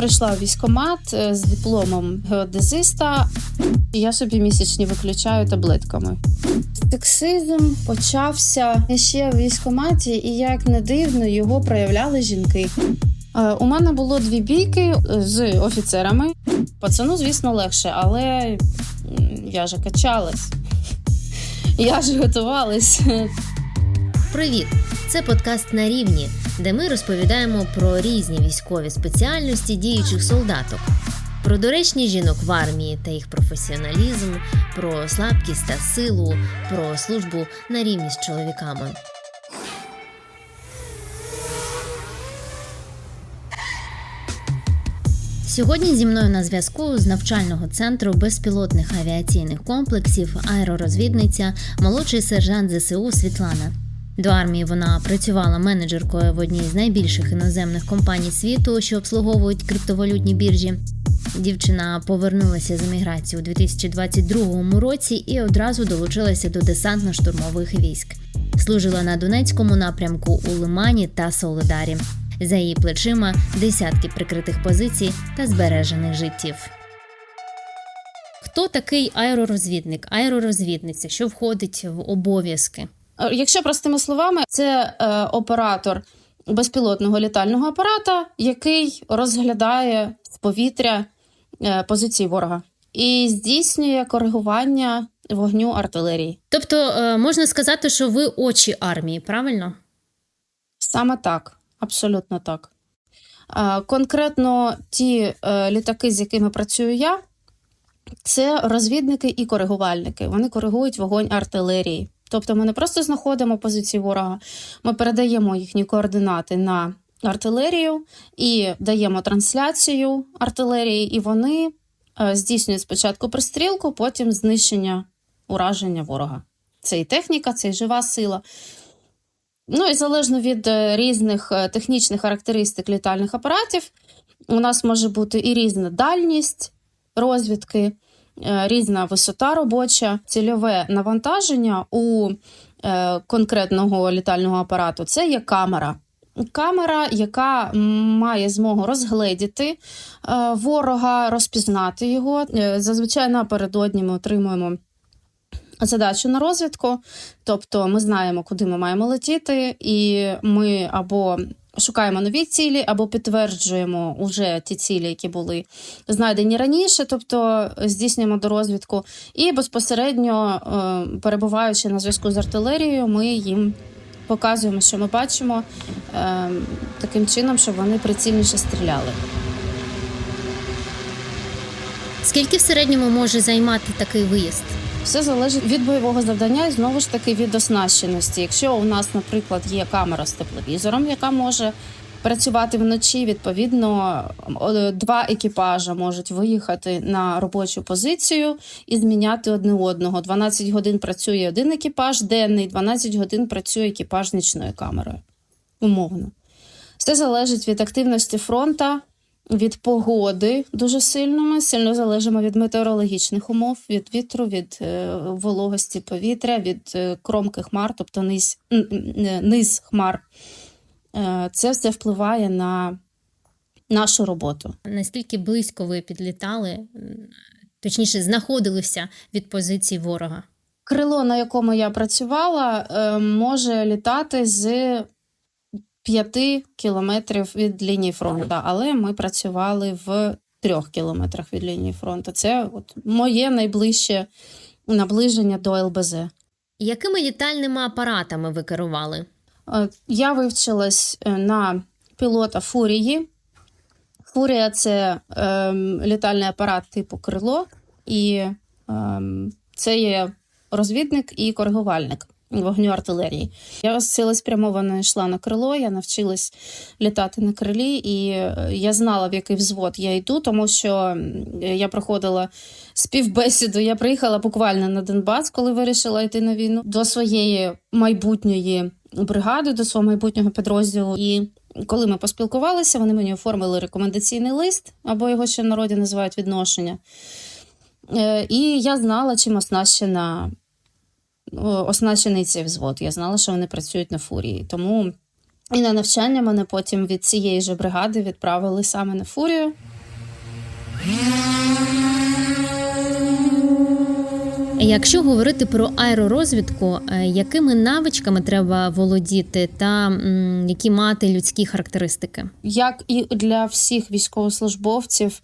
прийшла в військкомат е, з дипломом геодезиста, і я собі місячні виключаю таблетками. Сексизм почався ще в військкоматі, і як не дивно, його проявляли жінки. Е, У мене було дві бійки з офіцерами. Пацану, звісно, легше, але я ж качалась. Я ж готувалась. Привіт! Це подкаст на рівні, де ми розповідаємо про різні військові спеціальності діючих солдаток, про доречні жінок в армії та їх професіоналізм, про слабкість та силу, про службу на рівні з чоловіками. Сьогодні зі мною на зв'язку з навчального центру безпілотних авіаційних комплексів аеророзвідниця, молодший сержант ЗСУ Світлана. До армії вона працювала менеджеркою в одній з найбільших іноземних компаній світу, що обслуговують криптовалютні біржі. Дівчина повернулася з еміграції у 2022 році і одразу долучилася до десантно-штурмових військ. Служила на Донецькому напрямку у Лимані та Солидарі. За її плечима десятки прикритих позицій та збережених життів. Хто такий аеророзвідник, аеророзвідниця, що входить в обов'язки? Е, Якщо простими словами, це е, оператор безпілотного літального апарата, який розглядає з повітря е, позиції ворога і здійснює коригування вогню артилерії. Тобто е, можна сказати, що ви очі армії, правильно? Саме так, абсолютно так. Е, Конкретно ті е, літаки, з якими працюю я, це розвідники і коригувальники. Вони коригують вогонь артилерії. Тобто ми не просто знаходимо позиції ворога, ми передаємо їхні координати на артилерію і даємо трансляцію артилерії, і вони е, здійснюють спочатку пристрілку, потім знищення ураження ворога. Це і техніка, це і жива сила. Ну і залежно від е, різних е, технічних характеристик літальних апаратів, у нас може бути і різна дальність розвідки, різна висота робоча, цільове навантаження у е, конкретного літального апарату це є камера. Камера, яка має змогу розгледіти е, ворога, розпізнати його. Е, Зазвичай напередодні ми отримуємо задачу на розвідку, тобто ми знаємо, куди ми маємо летіти, і ми або шукаємо нові цілі, або підтверджуємо уже ті цілі, які були знайдені раніше, тобто здійснюємо до розвідку, і безпосередньо е, перебуваючи на зв'язку з артилерією, ми їм. Показуємо, що ми бачимо е, таким чином, щоб вони прицільніше стріляли. Скільки в середньому може займати такий виїзд? Все залежить від бойового завдання і знову ж таки від оснащеності. Якщо у нас, наприклад, є камера з тепловізором, яка може працювати вночі, відповідно, два екіпажа можуть виїхати на робочу позицію і зміняти одне одного. 12 годин працює один екіпаж денний, 12 годин працює екіпаж нічною камерою. Умовно. Все залежить від активності фронта, від погоди дуже сильно. Ми сильно залежимо від метеорологічних умов, від вітру, від е, вологості повітря, від е, кромки хмар, тобто низ, низ хмар. Е, це все впливає на нашу роботу. Наскільки близько ви підлітали, точніше, знаходилися від позиції ворога? Крило, на якому я працювала, може літати з 5 кілометрів від лінії фронту, але ми працювали в 3 кілометрах від лінії фронту. Це от моє найближче наближення до ЛБЗ. Якими літальними апаратами ви керували? Е, Я вивчилась е, на пілота Фурії. Фурія це ем, літальний апарат типу крило, і ем, це є розвідник і коригувальник вогню артилерії. Я цілеспрямовано йшла на крило, я навчилась літати на крилі, і е, я знала, в який взвод я йду, тому що я проходила співбесіду. Я приїхала буквально на Донбас, коли вирішила йти на війну до своєї майбутньої бригади, до свого майбутнього підрозділу. І коли ми поспілкувалися, вони мені оформили рекомендаційний лист, або його ще в народі називають відношення. Е, І я знала, чим оснащена оснащений цей взвод. Я знала, що вони працюють на фурії. Тому і на навчання мене потім від цієї ж бригади відправили саме на фурію. Якщо говорити про аеророзвідку, е, якими навичками треба володіти та які мати людські характеристики? як і для всіх військовослужбовців,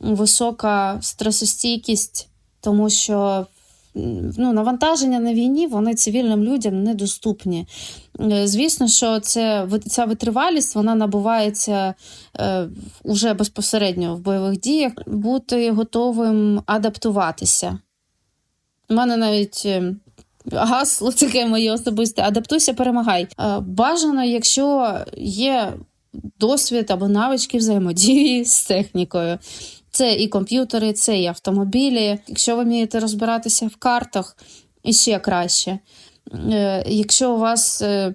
висока стресостійкість, тому що ну, навантаження на війні вони цивільним людям недоступні. Е, Звісно, що це, ця витривалість вона набувається е, уже безпосередньо в бойових діях, бути готовим адаптуватися. У мене навіть е, гасло таке моє особисте: адаптуйся, перемагай. Е, Бажано, якщо є досвід або навички взаємодії з технікою. Це і комп'ютери, це і автомобілі. Якщо ви вмієте розбиратися в картах, і ще краще. Е, Якщо у вас е,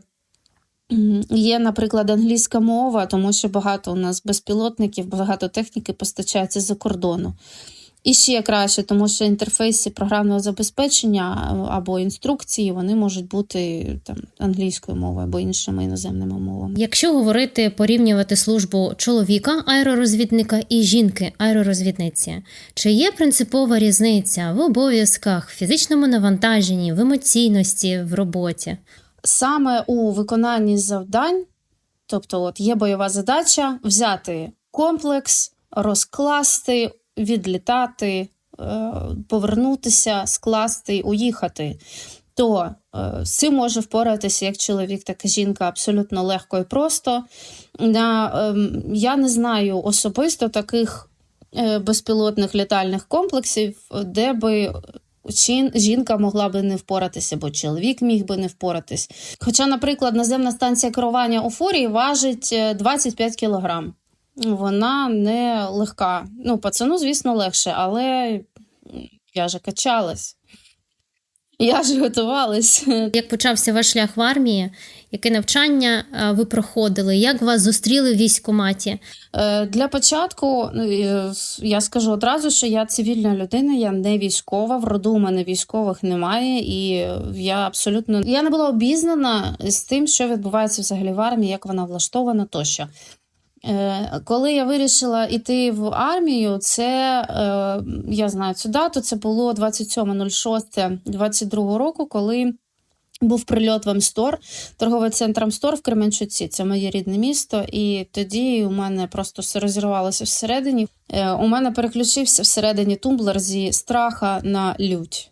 є, наприклад, англійська мова, тому що багато у нас безпілотників, багато техніки постачається за кордону. І ще краще, тому що інтерфейси програмного забезпечення або інструкції вони можуть бути там англійською мовою або іншими іноземними мовами. Якщо говорити порівнювати службу чоловіка аеророзвідника і жінки аеророзвідниці, чи є принципова різниця в обов'язках, фізичному навантаженні, в емоційності в роботі? Саме у виконанні завдань, тобто, от є бойова задача взяти комплекс, розкласти, відлітати, е, повернутися, скласти, уїхати. То е, з цим може впоратися як чоловік, так і жінка абсолютно легко і просто. Ем, я не знаю особисто таких е, безпілотних літальних комплексів, де би жінка могла би не впоратися, бо чоловік міг би не впоратись. Хоча, наприклад, наземна станція керування у фурії важить е, 25 кілограм. Вона не легка. Ну, пацану, звісно, легше, але я же качалась. Я ж готувалась. Як почався ваш шлях в армії? Яке навчання е, ви проходили? Як вас зустріли в військкоматі? Е, Для початку е, я скажу одразу, що я цивільна людина, я не військова. В роду у мене військових немає, і я абсолютно я не була обізнана з тим, що відбувається взагалі в армії, як вона влаштована тощо. Е, Коли я вирішила йти в армію, це е, я знаю цю дату. Це було 27.06.22 року, коли був прильот в Амстор, торговий центр Амстор в Кременчуці. Це моє рідне місто. І тоді у мене просто все розірвалося всередині. Е, У мене переключився всередині тумблер зі страха на лють.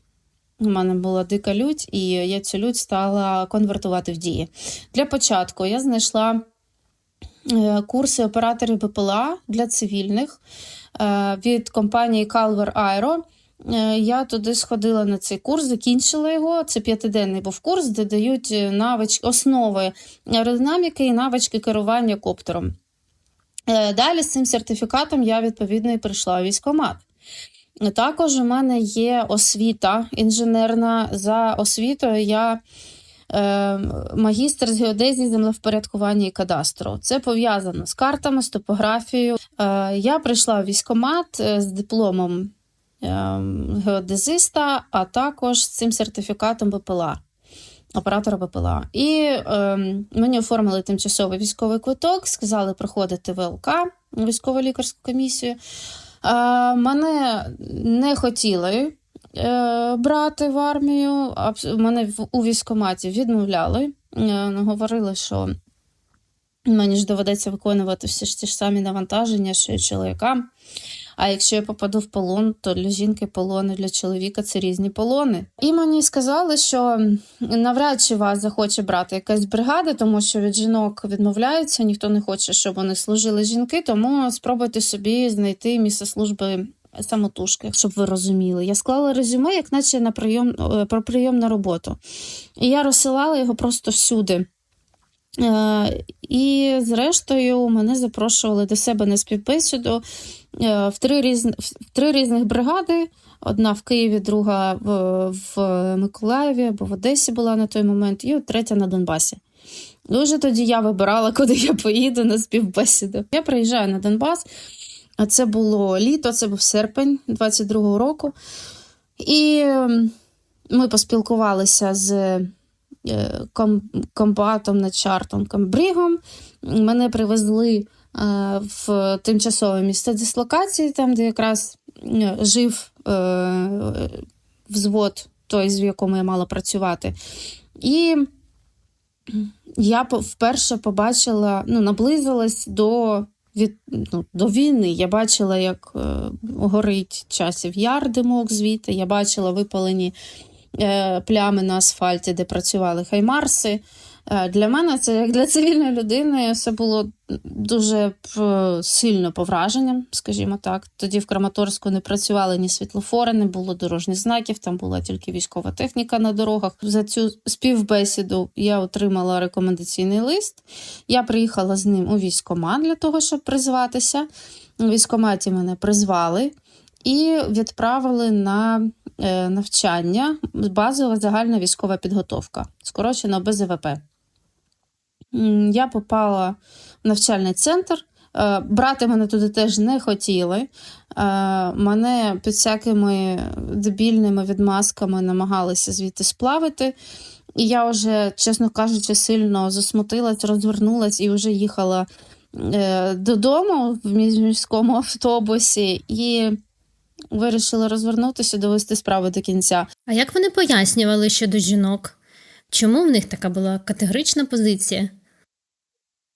У мене була дика лють, і я цю лють стала конвертувати в дії. Для початку я знайшла курси операторів БПЛА для цивільних е, від компанії Calver Aero. Е, Я туди сходила на цей курс, закінчила його. Це п'ятиденний був курс, де дають е, навички, основи аеродинаміки і навички керування коптером. Е, Далі з цим сертифікатом я відповідно і прийшла у військкомат. Також у мене є освіта інженерна. За освітою я е, магістр з геодезії, землевпорядкування і кадастру. Це пов'язано з картами, з топографією. Е, я прийшла у військкомат е, з дипломом е, геодезиста, а також з цим сертифікатом БПЛА. Оператора БПЛА. І е, мені оформили тимчасовий військовий квиток, сказали проходити ВЛК, військово лікарську комісію. Е, мене не хотіли е, брати в армію. Мене у військкоматі відмовляли. Е, говорили, що мені ж доведеться виконувати всі ж ті ж самі навантаження, що й чоловікам. А якщо я попаду в полон, то для жінки полони, для чоловіка це різні полони. І мені сказали, що навряд чи вас захоче брати якась бригада, тому що від жінок відмовляються, ніхто не хоче, щоб вони служили жінки, тому спробуйте собі знайти місце служби самотужки, щоб ви розуміли. Я склала резюме, як наче на прийом е, про прийом на роботу. І я розсилала його просто всюди. Е, і, зрештою, мене запрошували до себе на співбесіду е, в три, різн... в три різних бригади. Одна в Києві, друга в, в Миколаєві або в Одесі була на той момент, і третя на Донбасі. Дуже тоді я вибирала, куди я поїду на співбесіду. Я приїжджаю на Донбас, а це було літо, це був серпень 22-го року. І ем, ми поспілкувалися з е, ком- комбатом, начартом Камбрігом. Мене привезли в тимчасове місце дислокації, там, де якраз е, жив е, взвод, той, з якому я мала працювати. І я вперше побачила, ну, наблизилась до, від, ну, до війни. Я бачила, як е, горить часів яр димок звідти, я бачила випалені е, плями на асфальті, де працювали хаймарси. Е, Для мене це як для цивільної людини все було дуже е, сильно по враженням, скажімо так. Тоді в Краматорську не працювали ні світлофори, не було дорожніх знаків, там була тільки військова техніка на дорогах. За цю співбесіду я отримала рекомендаційний лист. Я приїхала з ним у військкомат для того, щоб призватися. У військкоматі мене призвали і відправили на е, навчання базова загальна військова підготовка, скорочено БЗВП. Я попала в навчальний центр. Е, Брати мене туди теж не хотіли. Е, Мене під всякими дебільними відмазками намагалися звідти сплавити. І я вже, чесно кажучи, сильно засмутилась, розвернулась і вже їхала е, додому в міському автобусі і вирішила розвернутися, довести справу до кінця. А як вони пояснювали щодо жінок? Чому в них така була категорична позиція?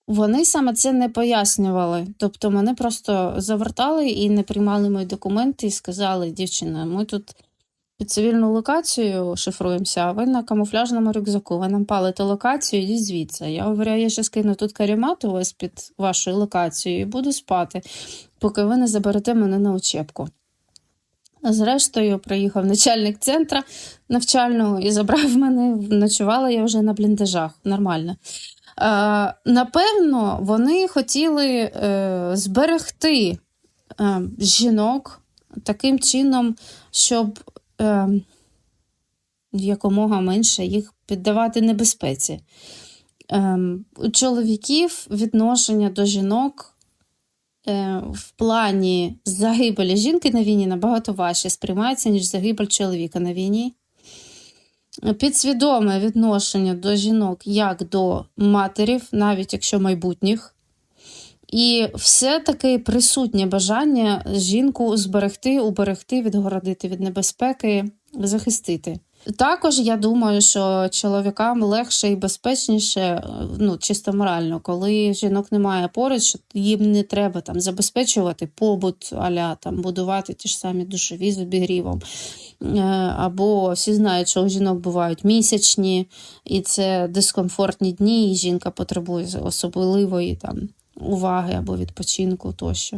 Вони саме це не пояснювали. Тобто мене просто завертали і не приймали мої документи і сказали: дівчина, ми тут під цивільну локацію шифруємося, а ви на камуфляжному рюкзаку. Ви нам палите локацію, йдіть звідси. Я говорю, я ще скину тут карімат у вас під вашою локацією і буду спати, поки ви не заберете мене на учебку. Зрештою, приїхав начальник центра навчального і забрав мене. Ночувала я вже на бліндажах. Нормально. Е, напевно, вони хотіли е, зберегти е, жінок таким чином, щоб якомога менше їх піддавати небезпеці. У чоловіків відношення до жінок в плані загибелі жінки на війні набагато важче сприймається, ніж загибель чоловіка на війні підсвідоме відношення до жінок як до матерів, навіть якщо майбутніх. І все-таки присутнє бажання жінку зберегти, уберегти, відгородити від небезпеки, захистити. Також я думаю, що чоловікам легше і безпечніше, е, ну чисто морально, коли жінок немає поруч, їм не треба там забезпечувати побут, аля там будувати ті ж самі душові з обігрівом. Е, Або всі знають, що у жінок бувають місячні, і це дискомфортні дні, і жінка потребує особливої там уваги або відпочинку тощо.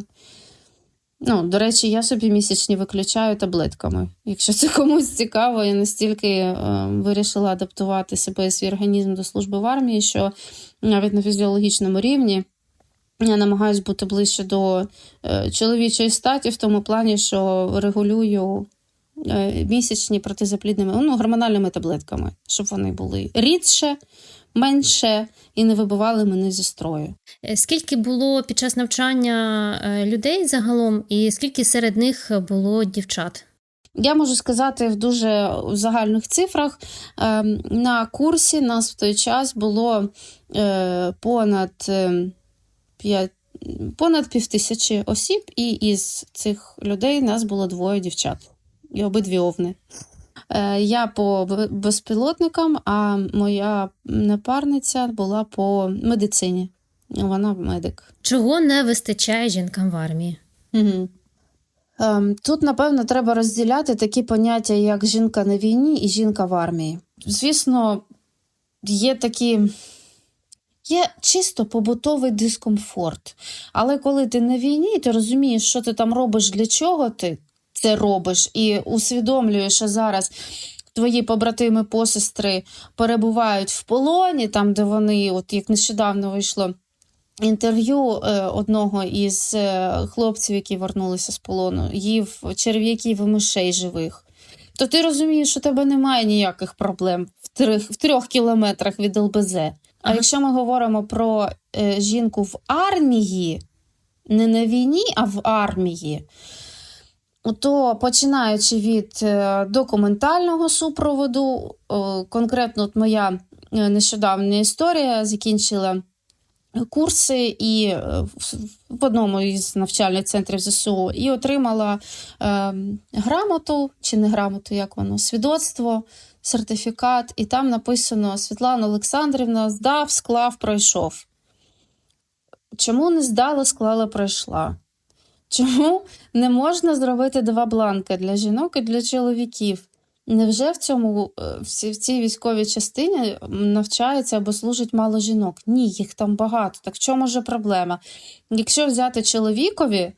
Ну, до речі, я собі місячні виключаю таблетками. Якщо це комусь цікаво, я настільки е, вирішила адаптувати себе і свій організм до служби в армії, що навіть на фізіологічному рівні я намагаюся бути ближче до е, чоловічої статі, в тому плані, що регулюю е, місячні протизаплідними ну, гормональними таблетками, щоб вони були рідше, менше і не вибивали мене зі строю. Е, Скільки було під час навчання е, людей загалом, і скільки серед них було дівчат? Я можу сказати в дуже загальних цифрах. Ем, На курсі нас в той час було е, понад, е, п'ять- понад півтисячі осіб, і із цих людей нас було двоє дівчат і обидві овни. Е, Я по безпілотникам, а моя напарниця була по медицині. Вона медик. Чого не вистачає жінкам в армії? Угу. Тут, напевно, треба розділяти такі поняття, як жінка на війні і жінка в армії. Звісно, є такі. Є чисто побутовий дискомфорт. Але коли ти на війні, ти розумієш, що ти там робиш, для чого ти це робиш, і усвідомлюєш, що зараз твої побратими, посестри перебувають в полоні, там, де вони, от як нещодавно вийшло інтерв'ю е, одного із е, хлопців, які вернулися з полону, їв черв'яків і мишей живих. То ти розумієш, що у тебе немає ніяких проблем в трьох, в трьох кілометрах від ЛБЗ. А Ага. якщо ми говоримо про е, жінку в армії, не на війні, а в армії, то починаючи від е, документального супроводу, конкретно от моя е, нещодавня історія закінчила курси і е, в- одному із навчальних центрів ЗСУ і отримала грамоту чи не грамоту, як воно, свідоцтво, сертифікат, і там написано Світлана Олександрівна здав, склав, пройшов. Чому не здала, склала, пройшла? Чому не можна зробити два бланки для жінок і для чоловіків? Невже в цьому е, в цій військовій частині навчається або служить мало жінок? Ні, їх там багато. Так в чому же проблема? Якщо взяти чоловікові,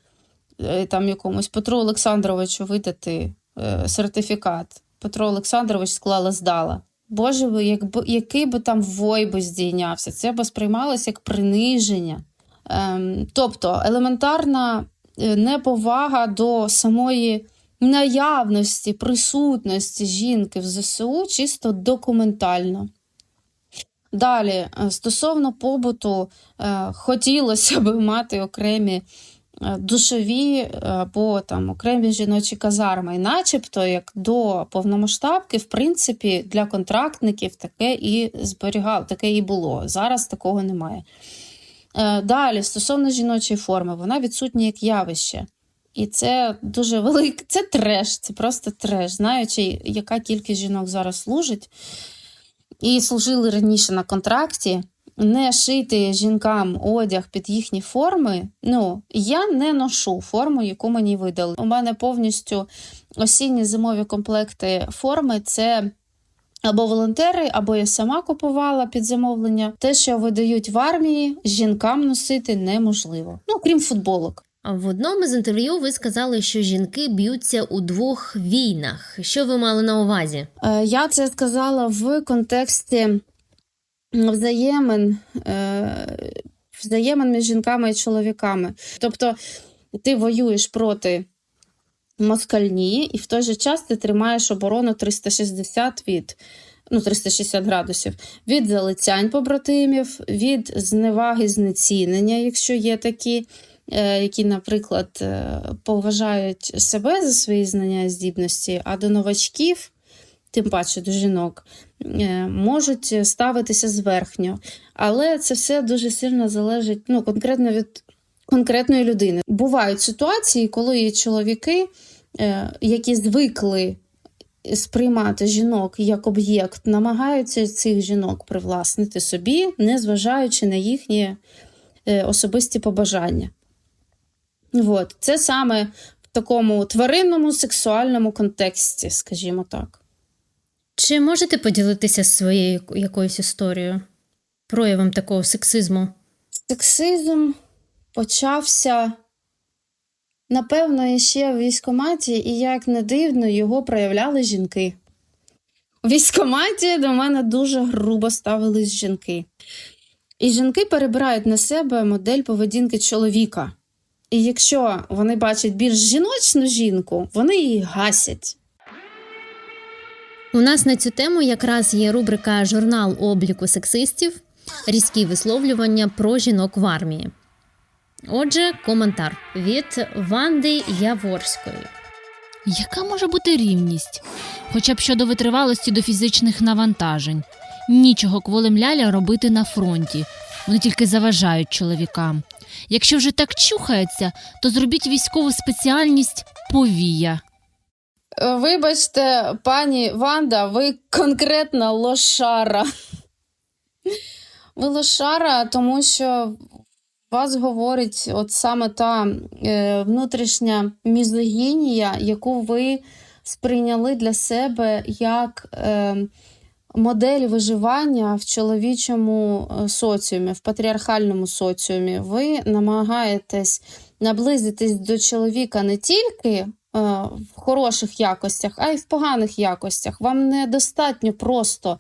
е, там якомусь Петру Олександровичу видати е, сертифікат, Петро Олександрович склала, здала. Боже, якби, який би там вой би здійнявся, це би сприймалося як приниження. Ем, тобто елементарна неповага до самої наявності, присутності жінки в ЗСУ чисто документально. Далі, е, стосовно побуту, е, хотілося б мати окремі е, душові е, або там окремі жіночі казарми. І начебто, як до повномасштабки, в принципі, для контрактників таке і зберігало, таке і було. Зараз такого немає. Е, Далі, стосовно жіночої форми, вона відсутня як явище. І це дуже великий, це треш, це просто треш. Знаючи, яка кількість жінок зараз служить, і служили раніше на контракті, не шити жінкам одяг під їхні форми. Ну, я не ношу форму, яку мені видали. У мене повністю осінні зимові комплекти форми це. Або волонтери, або я сама купувала під замовлення. Те, що видають в армії, жінкам носити неможливо. Ну, крім футболок. В одному з інтерв'ю ви сказали, що жінки б'ються у двох війнах. Що ви мали на увазі? Е, Я це сказала в контексті взаємин, е, взаємин між жінками і чоловіками. Тобто ти воюєш проти москальні, і в той же час ти тримаєш оборону 360 від. Ну, 360 градусів від залицянь побратимів, від зневаги, знецінення, якщо є такі, е, які, наприклад, е, поважають себе за свої знання і здібності, а до новачків, тим паче до жінок, е, можуть ставитися зверхньо. Але це все дуже сильно залежить ну, конкретно від конкретної людини. Бувають ситуації, коли є чоловіки, е, які звикли сприймати жінок як об'єкт, намагаються цих жінок привласнити собі, незважаючи на їхні е, особисті побажання. От. Це саме в такому тваринному сексуальному контексті, скажімо так. Чи можете поділитися своєю якоюсь історією, проявом такого сексизму? Сексизм почався, напевно, ще в військкоматі, і як не дивно, його проявляли жінки. У військкоматі до мене дуже грубо ставились жінки. І жінки перебирають на себе модель поведінки чоловіка. І якщо вони бачать більш жіночну жінку, вони її гасять. У нас на цю тему якраз є рубрика Журнал обліку сексистів, різкі висловлювання про жінок в армії. Отже, коментар від Ванди Яворської. Яка може бути рівність? Хоча б щодо витривалості до фізичних навантажень. Нічого кволим ляля робити на фронті. Вони тільки заважають чоловікам. Якщо вже так чухається, то зробіть військову спеціальність повія. Е, Вибачте, пані Ванда, ви конкретна лошара. Ви лошара, тому що вас говорить от саме та е, внутрішня мізогінія, яку ви сприйняли для себе як е, модель виживання в чоловічому е, соціумі, в патріархальному соціумі. Ви намагаєтесь наблизитись до чоловіка не тільки е, в хороших якостях, а й в поганих якостях. Вам недостатньо просто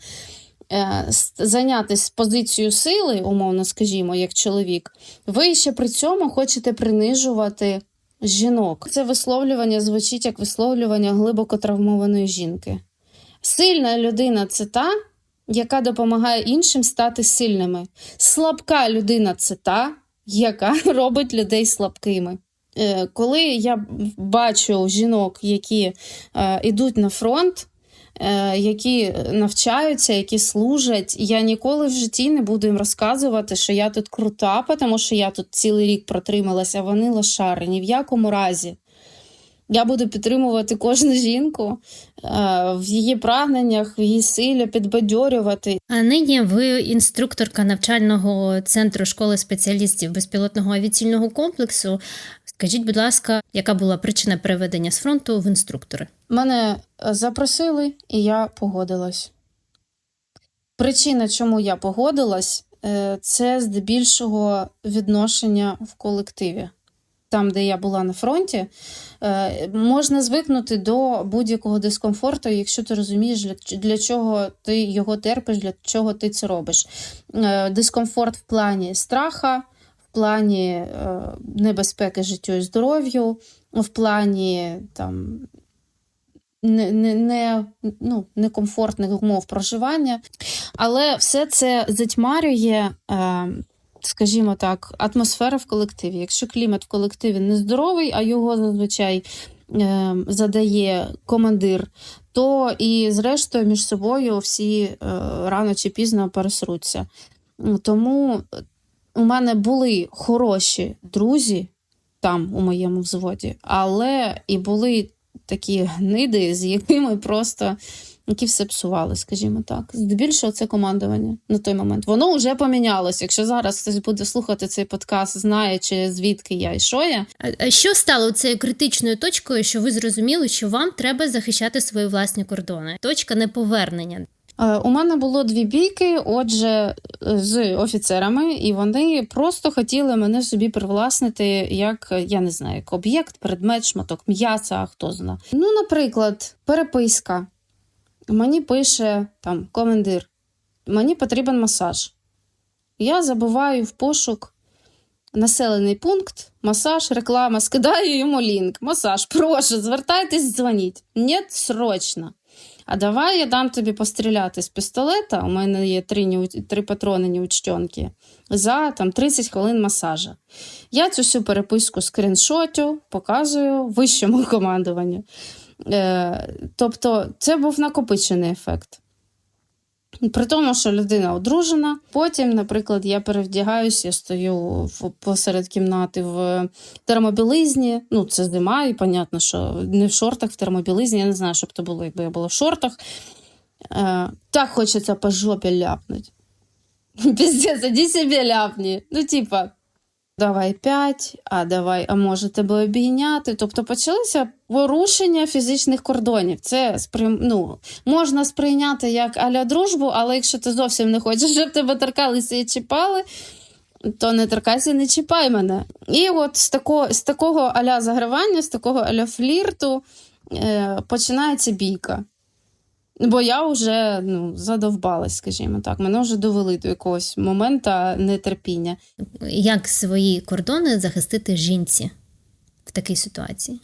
зайнятися позицією сили, умовно скажімо, як чоловік. Ви ще при цьому хочете принижувати жінок. Це висловлювання звучить як висловлювання глибоко травмованої жінки. Сильна людина це та, яка допомагає іншим стати сильними. Слабка людина це та, яка робить людей слабкими. Е, Коли я бачу жінок, які е, йдуть на фронт, е, які навчаються, які служать. Я ніколи в житті не буду їм розказувати, що я тут крута, тому що я тут цілий рік протрималася, а вони лошари. Ні в якому разі. Я буду підтримувати кожну жінку е, в її прагненнях, в її силі, підбадьорювати. А нині ви інструкторка навчального центру школи спеціалістів безпілотного авіаційного комплексу. Скажіть, будь ласка, яка була причина переведення з фронту в інструктори? Мене е, запросили, і я погодилась. Причина, чому я погодилась, е, це здебільшого відношення в колективі. Там, де я була на фронті, е, можна звикнути до будь-якого дискомфорту, якщо ти розумієш, для, чого ти його терпиш, для чого ти це робиш. Дискомфорт в плані страха, плані е, небезпеки життю і здоров'ю, в плані там, не, не, не, ну, некомфортних умов проживання. Але все це затьмарює, е, скажімо так, атмосфера в колективі. Якщо клімат в колективі нездоровий, а його зазвичай е, задає командир, то і зрештою між собою всі е, рано чи пізно пересруться. Тому у мене були хороші друзі там, у моєму взводі, але і були такі гниди, з якими просто які все псували, скажімо так. Здебільшого це командування на той момент. Воно вже помінялось. Якщо зараз хтось буде слухати цей подкаст, знаючи звідки я і що я. А Що стало цією критичною точкою, що ви зрозуміли, що вам треба захищати свої власні кордони? Точка неповернення. Е, У мене було дві бійки, отже, з офіцерами, і вони просто хотіли мене собі привласнити як я не знаю, як об'єкт, предмет, шматок м'яса, хто зна. Ну, наприклад, переписка. Мені пише там командир, мені потрібен масаж. Я забуваю в пошук населений пункт, масаж, реклама, скидаю йому лінк. Масаж, прошу, звертайтесь, дзвоніть. Ні, срочно. А давай я дам тобі постріляти з пістолета. У мене є три, три патрони неучтенки, за там 30 хвилин масажа. Я цю всю переписку скріншотю, показую вищому командуванню. Е, тобто, це був накопичений ефект. При тому, що людина одружена. Потім, наприклад, я перевдягаюсь, я стою посеред кімнати в термобілизні. Ну, це зима, і понятно, що не в шортах, в термобілизні. Я не знаю, що б то було, якби я була в шортах. Е, так хочеться по жопі ляпнуть. Піздець, іди собі ляпні. Ну, типа, давай п'ять, а давай, а може тебе обійняти. Тобто почалися порушення фізичних кордонів. Це сприйм... ну, можна сприйняти як аля дружбу, але якщо ти зовсім не хочеш, щоб тебе торкалися і чіпали, то не торкайся, не чіпай мене. І от з такого, з такого аля загравання, з такого аля флірту е, починається бійка. Бо я вже ну, задовбалась, скажімо так. Мене вже довели до якогось моменту нетерпіння. Як свої кордони захистити жінці в такій ситуації?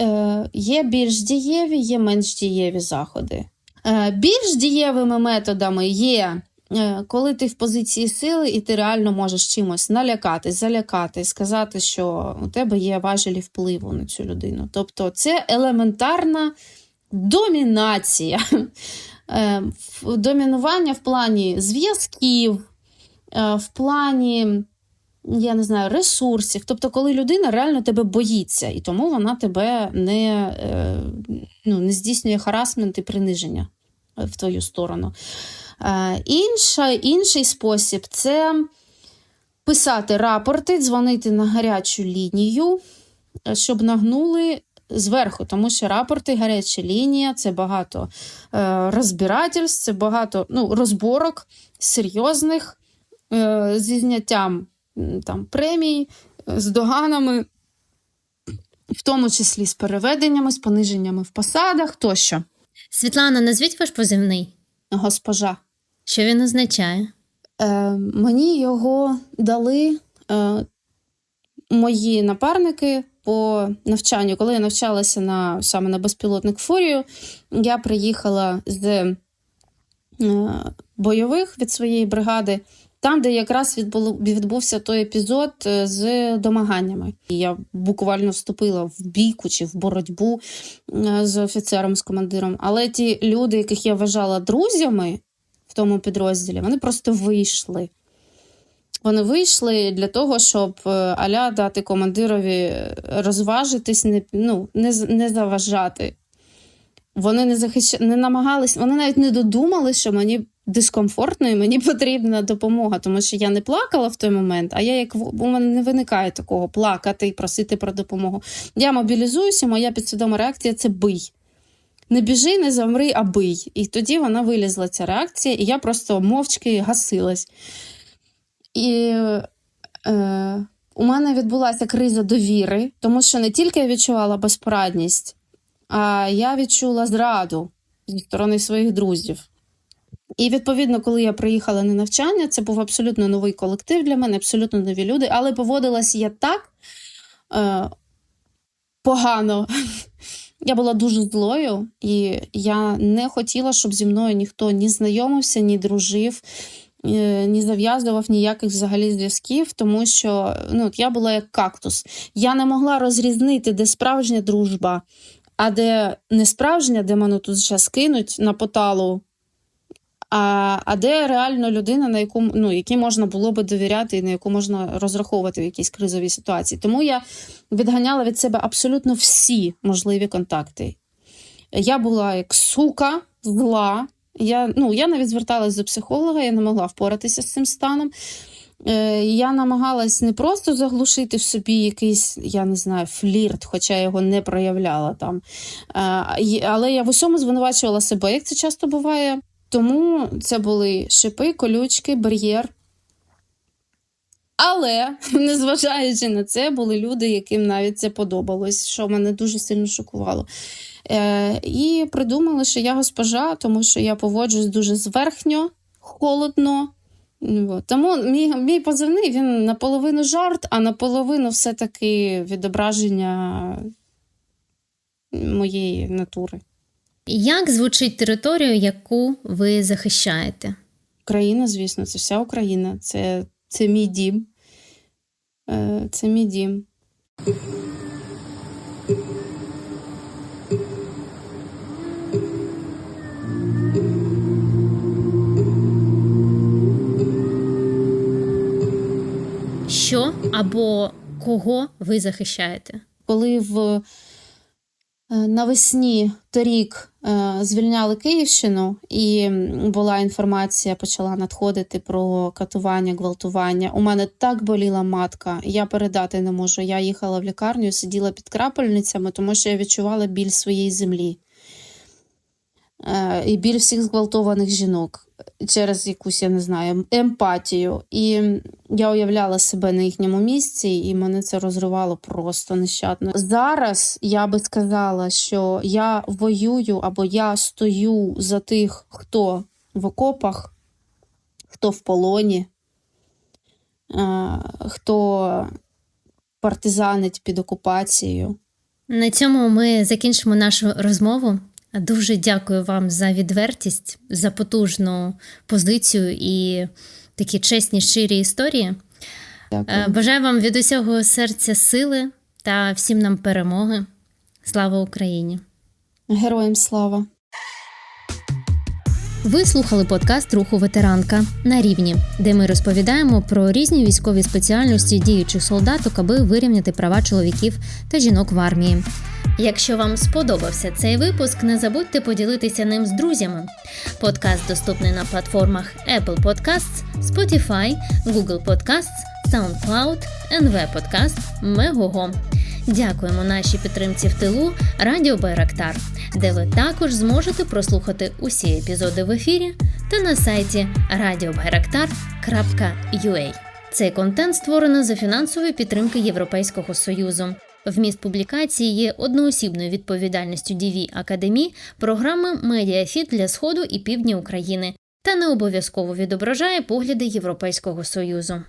Е, є більш дієві, є менш дієві заходи. Е, більш дієвими методами є, е, коли ти в позиції сили і ти реально можеш чимось налякати, залякати, сказати, що у тебе є важелі впливу на цю людину. Тобто це елементарна домінація. Е, домінування в плані зв'язків, е, в плані я не знаю, ресурсів. Тобто, коли людина реально тебе боїться, і тому вона тебе не, е, ну, не здійснює харасмент і приниження е, в твою сторону. Е, інша, інший спосіб це писати рапорти, дзвонити на гарячу лінію, щоб нагнули. Зверху, тому що рапорти, гаряча лінія це багато е, розбирательств, це багато ну, розборок серйозних е, зі зняттям там, премій, е, з доганами, в тому числі з переведеннями, з пониженнями в посадах тощо. Світлана, назвіть ваш позивний. Госпожа. Що він означає? Е, мені його дали е, мої напарники по навчанню. Коли я навчалася на, саме на безпілотник фурію, я приїхала з е, бойових від своєї бригади. Там, де якраз відбувся той епізод е, з домаганнями. І я буквально вступила в бійку чи в боротьбу е, з офіцером, з командиром. Але ті люди, яких я вважала друзями в тому підрозділі, вони просто вийшли. Вони вийшли для того, щоб е, аля дати командирові розважитись, не, ну, не, не заважати. Вони не захищ... не намагались, вони навіть не додумали, що мені дискомфортно і мені потрібна допомога, тому що я не плакала в той момент, а я як у мене не виникає такого плакати і просити про допомогу. Я мобілізуюся, моя підсвідома реакція це бий. Не біжи, не замри, а бий. І тоді вона вилізла ця реакція, і я просто мовчки гасилась. І е, у мене відбулася криза довіри, тому що не тільки я відчувала безпорадність, а я відчула зраду зі сторони своїх друзів. І відповідно, коли я приїхала на навчання, це був абсолютно новий колектив для мене, абсолютно нові люди, але поводилась я так е, погано. Я була дуже злою, і я не хотіла, щоб зі мною ніхто ні знайомився, ні дружив, е, ні зав'язував ніяких взагалі зв'язків, тому що ну, я була як кактус. Я не могла розрізнити, де справжня дружба, а де не справжня, де мене тут зараз кинуть на поталу. А, а де реально людина, на яку ну, якій можна було би довіряти і на яку можна розраховувати в якійсь кризовій ситуації. Тому я відганяла від себе абсолютно всі можливі контакти. Я була як сука, зла. Я, ну, я навіть зверталась до психолога, я не могла впоратися з цим станом. Е, я намагалась не просто заглушити в собі якийсь, я не знаю, флірт, хоча я його не проявляла там. Е, але я в усьому звинувачувала себе, як це часто буває. Тому це були шипи, колючки, бар'єр. Але, незважаючи на це, були люди, яким навіть це подобалось, що мене дуже сильно шокувало. Е, і придумали, що я госпожа, тому що я поводжусь дуже зверхньо, холодно. Тому мій, мій позивний він наполовину жарт, а наполовину все-таки відображення моєї натури. Як звучить територію, яку ви захищаєте? Україна, звісно, це вся Україна. Це, це мій дім. Е, Це мій дім. Що або кого ви захищаєте? Коли в навесні торік е, звільняли Київщину, і була інформація, почала надходити про катування, гвалтування. У мене так боліла матка, я передати не можу. Я їхала в лікарню, сиділа під крапельницями, тому що я відчувала біль своєї землі. Е, І біль всіх зґвалтованих жінок через якусь, я не знаю, емпатію. І я уявляла себе на їхньому місці, і мене це розривало просто нещадно. Зараз я би сказала, що я воюю або я стою за тих, хто в окопах, хто в полоні, е, хто партизанить під окупацією. На цьому ми закінчимо нашу розмову. Дуже дякую вам за відвертість, за потужну позицію і такі чесні, щирі історії. Дякую. Е, Бажаю вам від усього серця сили та всім нам перемоги. Слава Україні! Героям слава! Ви слухали подкаст Руху ветеранка на рівні, де ми розповідаємо про різні військові спеціальності діючих солдаток, аби вирівняти права чоловіків та жінок в армії. Якщо вам сподобався цей випуск, не забудьте поділитися ним з друзями. Подкаст доступний на платформах Apple Podcasts, Spotify, Google Podcasts, SoundCloud, NV Podcast, Megogo. Дякуємо нашій підтримці в тилу Радіо Байрактар, де ви також зможете прослухати усі епізоди в ефірі та на сайті radiobayraktar.ua. Цей контент створено за фінансової підтримки Європейського Союзу. Вміст публікації є одноосібною відповідальністю DV Академії програми Медіафіт для Сходу і Півдня України та не обов'язково відображає погляди Європейського Союзу.